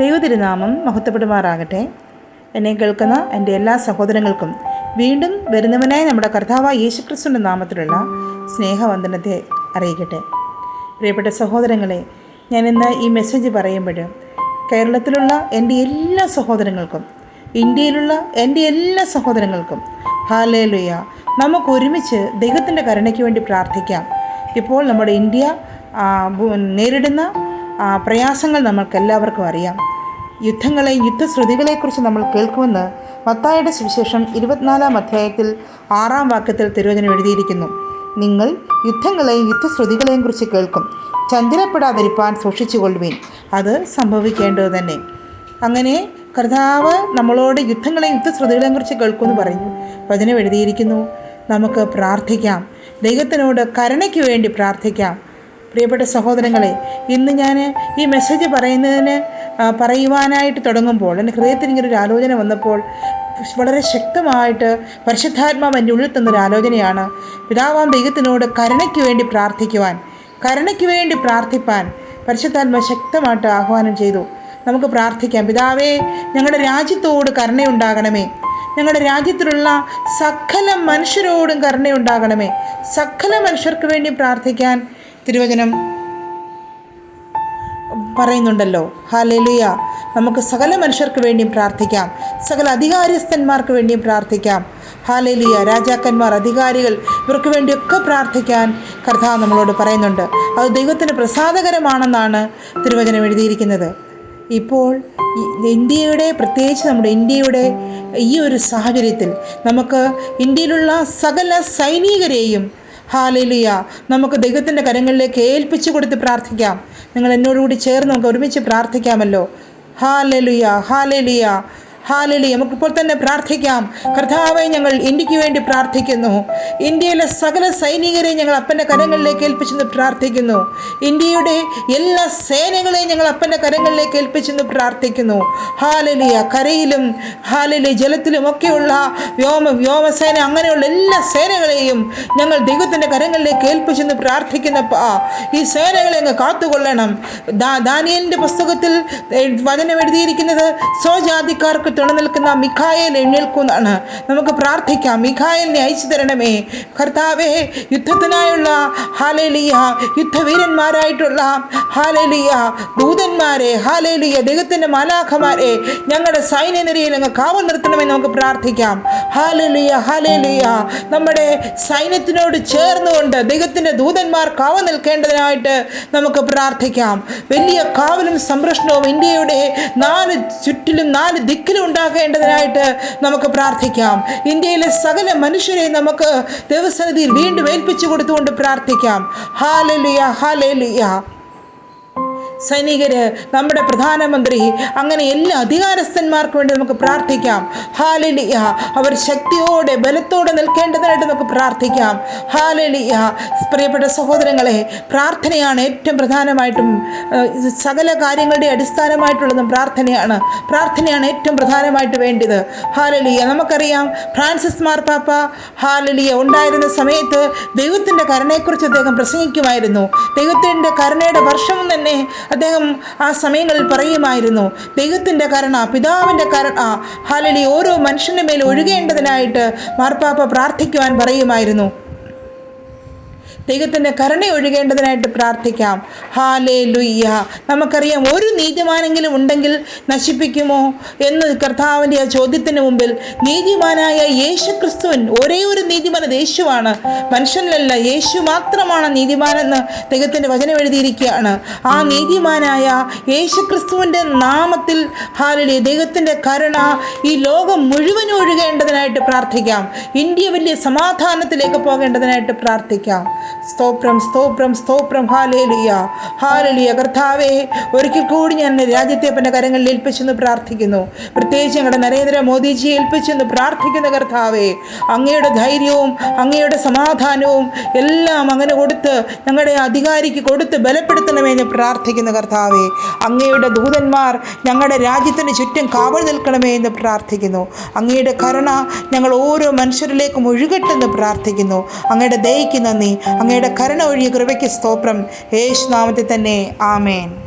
ദൈവതിരുനാമം മഹത്വപ്പെടുമാറാകട്ടെ. എന്നെ കേൾക്കുന്ന എന്റെ എല്ലാ സഹോദരങ്ങൾക്കും വീണ്ടും വരുന്നവനായ നമ്മുടെ കർത്താവ് യേശുക്രിസ്തുവിന്റെ നാമത്തിലുള്ള സ്നേഹവന്ദനത്തെ അറിയിക്കട്ടെ. പ്രിയപ്പെട്ട സഹോദരങ്ങളെ ഞാൻ ഇന്ന് ഈ മെസ്സേജ് പറയുമ്പോൾ കേരളത്തിലുള്ള എന്റെ എല്ലാ സഹോദരങ്ങൾക്കും ഇന്ത്യയിലുള്ള എന്റെ എല്ലാ സഹോദരങ്ങൾക്കും ഹാലേലുയ നമുക്ക് ഒരുമിച്ച് ദൈവത്തിന്റെ കരുണയ്ക്ക് വേണ്ടി പ്രാർത്ഥിക്കാം. ഇപ്പോൾ നമ്മുടെ ഇന്ത്യ നേരിടുന്ന പ്രയാസങ്ങൾ നമ്മൾക്ക് എല്ലാവർക്കും അറിയാം. യുദ്ധങ്ങളെയും യുദ്ധശ്രുതികളെക്കുറിച്ച് നമ്മൾ കേൾക്കുമെന്ന് മത്തായുടെ സുവിശേഷം ഇരുപത്തിനാലാം അധ്യായത്തിൽ ആറാം വാക്യത്തിൽ തിരുവചനം എഴുതിയിരിക്കുന്നു. നിങ്ങൾ യുദ്ധങ്ങളെയും യുദ്ധശ്രുതികളെയും കുറിച്ച് കേൾക്കും. ചഞ്ചലപ്പെടാതിരിപ്പാൻ സൂക്ഷിച്ചുകൊള്ളുവീൻ. അത് സംഭവിക്കേണ്ടത് തന്നെ. അങ്ങനെ കർത്താവ് നമ്മളോട് യുദ്ധങ്ങളെയും യുദ്ധശ്രുതികളെയും കുറിച്ച് കേൾക്കുമെന്ന് പറഞ്ഞു വചനം എഴുതിയിരിക്കുന്നു. നമുക്ക് പ്രാർത്ഥിക്കാം. ദൈവത്തിനോട് കരുണയ്ക്ക് വേണ്ടി പ്രാർത്ഥിക്കാം. പ്രിയപ്പെട്ട സഹോദരങ്ങളെ ഇന്ന് ഞാൻ ഈ മെസ്സേജ് പറയുന്നതിന് പറയുവാനായിട്ട് തുടങ്ങുമ്പോൾ എന്റെ ഹൃദയത്തിൽ ഇങ്ങനെ ഒരു ആലോചന വന്നപ്പോൾ വളരെ ശക്തമായിട്ട് പരിശുദ്ധാത്മാവ് എന്റെ ഉള്ളിൽ തന്നൊരു ആലോചനയാണ്. പിതാവാം ദൈവത്തിനോട് കരുണയ്ക്ക് വേണ്ടി പ്രാർത്ഥിക്കുവാൻ കരുണയ്ക്ക് വേണ്ടി പ്രാർത്ഥിപ്പാൻ പരിശുദ്ധാത്മ ശക്തമായിട്ട് ആഹ്വാനം ചെയ്തു. നമുക്ക് പ്രാർത്ഥിക്കാം. പിതാവേ ഞങ്ങളുടെ രാജ്യത്തോട് കരുണയുണ്ടാകണമേ. ഞങ്ങളുടെ രാജ്യത്തിലുള്ള സകല മനുഷ്യരോടും കരുണയുണ്ടാകണമേ. സകല മനുഷ്യർക്ക് വേണ്ടി പ്രാർത്ഥിക്കാൻ തിരുവചനം പറയുന്നുണ്ടല്ലോ. ഹാലേലുയ നമുക്ക് സകല മനുഷ്യർക്ക് വേണ്ടിയും പ്രാർത്ഥിക്കാം. സകല അധികാരസ്ഥന്മാർക്ക് വേണ്ടിയും പ്രാർത്ഥിക്കാം. ഹാലേലിയ രാജാക്കന്മാർ അധികാരികൾ ഇവർക്ക് വേണ്ടിയൊക്കെ പ്രാർത്ഥിക്കാൻ കർത്താവ് നമ്മളോട് പറയുന്നുണ്ട്. അത് ദൈവത്തിന് പ്രസാദകരമാണെന്നാണ് തിരുവചനം എഴുതിയിരിക്കുന്നത്. ഇപ്പോൾ ഇന്ത്യയുടെ പ്രത്യേകിച്ച് നമ്മുടെ ഇന്ത്യയുടെ ഈ ഒരു സാഹചര്യത്തിൽ നമുക്ക് ഇന്ത്യയിലുള്ള സകല സൈനികരെയും ഹാലേലുയ. നമുക്ക് ദൈവത്തിന്റെ കരങ്ങളിലേക്ക് ഏൽപ്പിച്ചു കൊടുത്ത് പ്രാർത്ഥിക്കാം. നിങ്ങൾ എന്നോടുകൂടി ചേർന്ന് നമുക്ക് ഒരുമിച്ച് പ്രാർത്ഥിക്കാമല്ലോ. ഹാലലുയ ഹാലേലുയ. ഹാലലി നമുക്കിപ്പോൾ തന്നെ പ്രാർത്ഥിക്കാം. കർത്താവെ ഞങ്ങൾ ഇന്ത്യയ്ക്ക് വേണ്ടി പ്രാർത്ഥിക്കുന്നു. ഇന്ത്യയിലെ സകല സൈനികരെ ഞങ്ങൾ അപ്പന്റെ കരങ്ങളിലേക്ക് ഏൽപ്പിച്ചെന്ന് പ്രാർത്ഥിക്കുന്നു. ഇന്ത്യയുടെ എല്ലാ സേനകളെയും ഞങ്ങൾ അപ്പന്റെ കരങ്ങളിലേക്ക് ഏൽപ്പിച്ചെന്ന് പ്രാർത്ഥിക്കുന്നു. ഹാലലിയ. കരയിലും ഹാലലി ജലത്തിലും ഒക്കെയുള്ള വ്യോമ വ്യോമസേന അങ്ങനെയുള്ള എല്ലാ സേനകളെയും ഞങ്ങൾ ദൈവത്തിന്റെ കരങ്ങളിലേക്ക് ഏൽപ്പിച്ചെന്ന് പ്രാർത്ഥിക്കുന്നപ്പാ ഈ സേനകളെ അങ്ങ് കാത്തുകൊള്ളണം. ദാനിയലിന്റെ പുസ്തകത്തിൽ വചനം എഴുതിയിരിക്കുന്നത് സ്വജാതിക്കാർക്ക് തുണനിൽക്കുന്ന മിഖായേൽ എഴുന്നേൽക്കുന്നാണ്. നമുക്ക് പ്രാർത്ഥിക്കാം. മിഖായലിനെ അയച്ചു തരണമേ. കർത്താവേ യുദ്ധത്തിനായുള്ള ഹാലേലിയ യുദ്ധവീരന്മാരായിട്ടുള്ള ഹാലേലിയ ദൂതന്മാരെ ഹാലേലിയ ദൈവത്തിന്റെ മാലാഖമാരെ ഞങ്ങളുടെ സൈന്യനിരയിൽ അങ്ങ് കാവൽ നിർത്തണമെന്ന് നമുക്ക് പ്രാർത്ഥിക്കാം. Hallelujah hallelujah. നമ്മുടെ സൈന്യത്തിനോട് ചേർന്നുകൊണ്ട് ദൈവത്തിന്റെ ദൂതന്മാർ കാവൽ നിൽക്കേണ്ടതിനായിട്ട് നമുക്ക് പ്രാർത്ഥിക്കാം. വലിയ കാവലും സംരക്ഷണവും ഇന്ത്യയുടെ നാല് ചുറ്റിലും നാല് ദിക്കിലും ഉണ്ടാകേണ്ടതിനായിട്ട് നമുക്ക് പ്രാർത്ഥിക്കാം. ഇന്ത്യയിലെ സകല മനുഷ്യരെ നമുക്ക് ദൈവസന്നിധിയിൽ വീണ്ടും ഏൽപ്പിച്ചു കൊടുത്തുകൊണ്ട് പ്രാർത്ഥിക്കാം. ഹാലലിയ ഹാലേലിയ സൈനികര് നമ്മുടെ പ്രധാനമന്ത്രി അങ്ങനെ എല്ലാ അധികാരസ്ഥന്മാർക്ക് വേണ്ടി നമുക്ക് പ്രാർത്ഥിക്കാം. ഹാലലിയ. അവർ ശക്തിയോടെ ബലത്തോടെ നിൽക്കേണ്ടതിനായിട്ട് നമുക്ക് പ്രാർത്ഥിക്കാം. ഹാലലിയ. പ്രിയപ്പെട്ട സഹോദരങ്ങളെ പ്രാർത്ഥനയാണ് ഏറ്റവും പ്രധാനമായിട്ടും സകല കാര്യങ്ങളുടെ അടിസ്ഥാനമായിട്ടുള്ളതും പ്രാർത്ഥനയാണ്. പ്രാർത്ഥനയാണ് ഏറ്റവും പ്രധാനമായിട്ട് വേണ്ടത്. ഹാലലിയ. നമുക്കറിയാം ഫ്രാൻസിസ് മാർപ്പാപ്പ ഹാലലിയ ഉണ്ടായിരുന്ന സമയത്ത് ദൈവത്തിന്റെ കരുണയെക്കുറിച്ച് അദ്ദേഹം പ്രസംഗിക്കുമായിരുന്നു. ദൈവത്തിന്റെ കരുണയുടെ വർഷം തന്നെ അദ്ദേഹം ആ സമയങ്ങളിൽ പറയുമായിരുന്നു ദൈവത്തിന്റെ കരുണ പിതാവിന്റെ കരുണ ഹാലലി ഓരോ മനുഷ്യന്റെ മേൽ ഒഴുകേണ്ടതിനായിട്ട് മാർപ്പാപ്പ പ്രാർത്ഥിക്കുവാൻ പറയുമായിരുന്നു. ദൈവത്തിന്റെ കരുണ ഒഴുകേണ്ടതിനായിട്ട് പ്രാർത്ഥിക്കാം. ഹാലേ ലുയ്യ നമുക്കറിയാം ഒരു നീതിമാനെങ്കിലും ഉണ്ടെങ്കിൽ നശിപ്പിക്കുമോ എന്ന് കർത്താവിന്റെ ആ ചോദ്യത്തിന് മുമ്പിൽ നീതിമാനായ യേശു ക്രിസ്തുവൻ ഒരേ ഒരു നീതിമാൻ യേശുവാണ്. മനുഷ്യനിലല്ല യേശു മാത്രമാണ് നീതിമാനെന്ന് ദൈവത്തിന്റെ വചനം എഴുതിയിരിക്കുകയാണ്. ആ നീതിമാനായ യേശു ക്രിസ്തുവിന്റെ നാമത്തിൽ ഹാലിലെ ദൈവത്തിന്റെ കരുണ ഈ ലോകം മുഴുവനും ഒഴുകേണ്ടതിനായിട്ട് പ്രാർത്ഥിക്കാം. ഇന്ത്യ വലിയ സമാധാനത്തിലേക്ക് പോകേണ്ടതിനായിട്ട് പ്രാർത്ഥിക്കാം. സ്തോത്രം സ്തോത്രം സ്തോത്രം. ഹാലേലിയ. ഹാലലിയ. കർത്താവേ ഒരിക്കൽ കൂടി ഞാൻ എന്റെ രാജ്യത്തെ പിന്നെ കരങ്ങളിൽ ഏൽപ്പിച്ചെന്ന് പ്രാർത്ഥിക്കുന്നു. പ്രത്യേകിച്ച് ഞങ്ങളുടെ നരേന്ദ്രമോദിജിയെ ഏൽപ്പിച്ചെന്ന് പ്രാർത്ഥിക്കുന്ന കർത്താവേ അങ്ങയുടെ ധൈര്യവും അങ്ങയുടെ സമാധാനവും എല്ലാം അങ്ങനെ കൊടുത്ത് ഞങ്ങളുടെ അധികാരിക്ക് കൊടുത്ത് ബലപ്പെടുത്തണമേ പ്രാർത്ഥിക്കുന്ന കർത്താവേ അങ്ങയുടെ ദൂതന്മാർ ഞങ്ങളുടെ രാജ്യത്തിന് ചുറ്റും കാവൽ നിൽക്കണമേ എന്ന് പ്രാർത്ഥിക്കുന്നു. അങ്ങയുടെ കരുണ ഞങ്ങൾ ഓരോ മനുഷ്യരിലേക്കും ഒഴുകട്ടെന്ന് പ്രാർത്ഥിക്കുന്നു. അങ്ങയുടെ ദയയ്ക്ക് നന്ദി. അങ്ങയുടെ കരുണ ഒഴിയ കൃപയ്ക്ക് സ്തോത്രം. യേശു നാമത്തിൽ തന്നെ ആമേൻ.